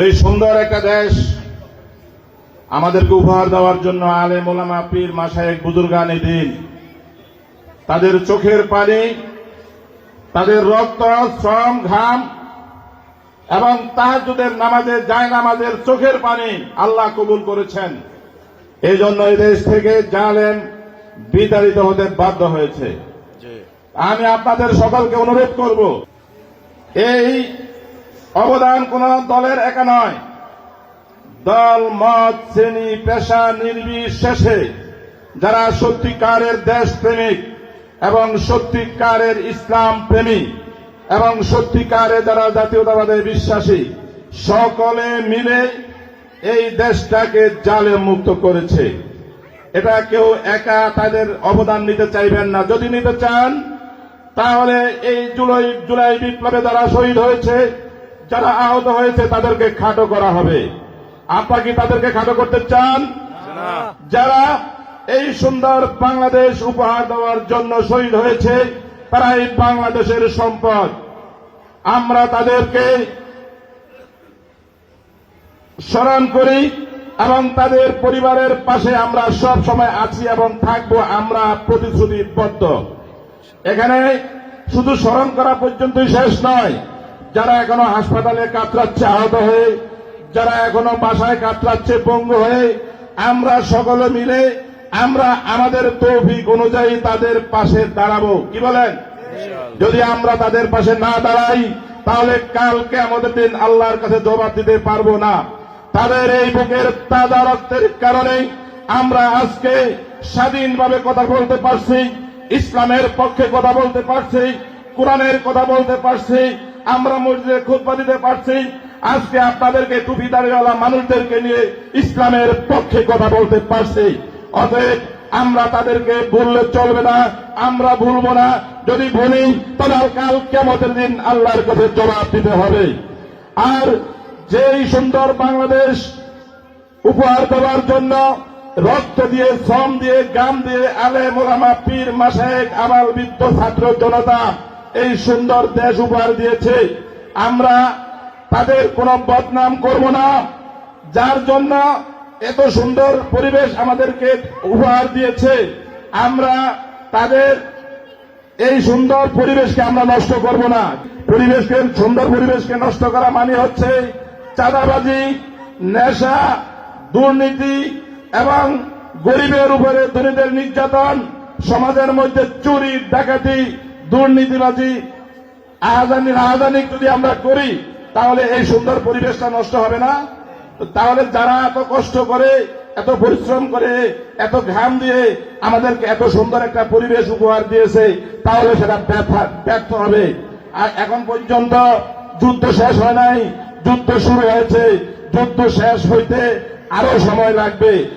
এই সুন্দর একটা দেশ আমাদেরকে উপহার দেওয়ার জন্য আলে মোলামা পীর মাসায়েক বুজুর্গান দিন। তাদের চোখের পানি তাদের রক্ত শ্রম ঘাম এবং তাহাজুদের নামাজের যায় নামাজের চোখের পানি আল্লাহ কবুল করেছেন। এই জন্য এই দেশ থেকে জালেম বিতাড়িত হতে বাধ্য হয়েছে। আমি আপনাদের সকলকে অনুরোধ করব এই অবদান কোন দলের একা নয়। দল, মত, শ্রেণি, পেশা, নির্বিশেষে যারা সত্যিকারের দেশ প্রেমিক এবং সত্যিকারের ইসলাম প্রেমী এবং সত্যিকারে যারা জাতীয়তাবাদে বিশ্বাসী, সকলে মিলে এই দেশটাকে জালে মুক্ত করেছে। এটা কেউ একা তাদের অবদান নিতে চাইবেন না। যদি নিতে চান, তাহলে এই জুলাই জুলাই বিপ্লবে যারা শহীদ হয়েছে যারা আহত হয়েছে তাদেরকে খাটো করা হবে। আপনারা কি তাদেরকে খাটো করতে চান? যারা এই সুন্দর বাংলাদেশ উপহার দেওয়ার জন্য শহীদ হয়েছে তারা এই বাংলাদেশের সম্পদ। আমরা তাদেরকে স্মরণ করি এবং তাদের পরিবারের পাশে আমরা সব সময় আছি এবং থাকব আমরা প্রতিশ্রুতিবদ্ধ। এখানে শুধু স্মরণ করা পর্যন্তই শেষ নয় যারা এখনও হাসপাতালে কাতরাচ্ছে, আহত হয়ে, যারা এখনও বাসায় কাতরাচ্ছে, পঙ্গু হয়ে, আমরা সকলে মিলে, আমরা আমাদের তৌফিক অনুযায়ী তাদের পাশে দাঁড়াবো। কি বলেন? যদি আমরা তাদের পাশে না দাঁড়াই, তাহলে কালকে আমাদের দিন আল্লাহর কাছে জবাব দিতে পারব না। তাদের এই বুকের তাজা রক্তের কারণে আমরা আজকে স্বাধীনভাবে কথা বলতে পারছি, ইসলামের পক্ষে কথা বলতে পারছি, কোরআনের কথা বলতে পারছি আমরা মসজিদে খুতবা দিতে পারছি। আজকে আপনাদেরকে টুপি দাঁড়িয়েওয়ালা মানুষদেরকে নিয়ে ইসলামের পক্ষে কথা বলতে পারছি। অতএব আমরা তাদেরকে ভুললে চলবে না, আমরা ভুলবো না। যদি ভুলি তাহলে কাল কেমতের দিন আল্লাহর কাছে জবাব দিতে হবে। আর যেই সুন্দর বাংলাদেশ উপহার দেওয়ার জন্য রক্ত দিয়ে, শ্রম দিয়ে গাম দিয়ে আলে মোলামা পীর মাসায়েক আবাল বৃদ্ধ ছাত্র জনতা এই সুন্দর দেশ উপহার দিয়েছে। আমরা তাদের কোনো বদনাম করব না। যার জন্য এত সুন্দর পরিবেশ আমাদেরকে উপহার দিয়েছে। আমরা তাদের এই সুন্দর পরিবেশকে আমরা নষ্ট করব না। পরিবেশকে, সুন্দর পরিবেশকে নষ্ট করা মানে হচ্ছে চাঁদাবাজি, নেশা, দুর্নীতি এবং গরিবের উপরে ধনীদের নির্যাতন, সমাজের মধ্যে চুরি, ডাকাতি দুর্নীতিবাজি আহাজানি, রাহাজানি যদি আমরা করি, তাহলে এই সুন্দর পরিবেশটা নষ্ট হবে না। তাহলে যারা এত কষ্ট করে, এত পরিশ্রম করে, এত ঘাম দিয়ে আমাদেরকে এত সুন্দর একটা পরিবেশ উপহার দিয়েছে, তাহলে সেটা ব্যর্থ- হবে। আর এখন পর্যন্ত যুদ্ধ শেষ হয় নাই, যুদ্ধ শুরু হয়েছে। যুদ্ধ শেষ হইতে আরও সময় লাগবে।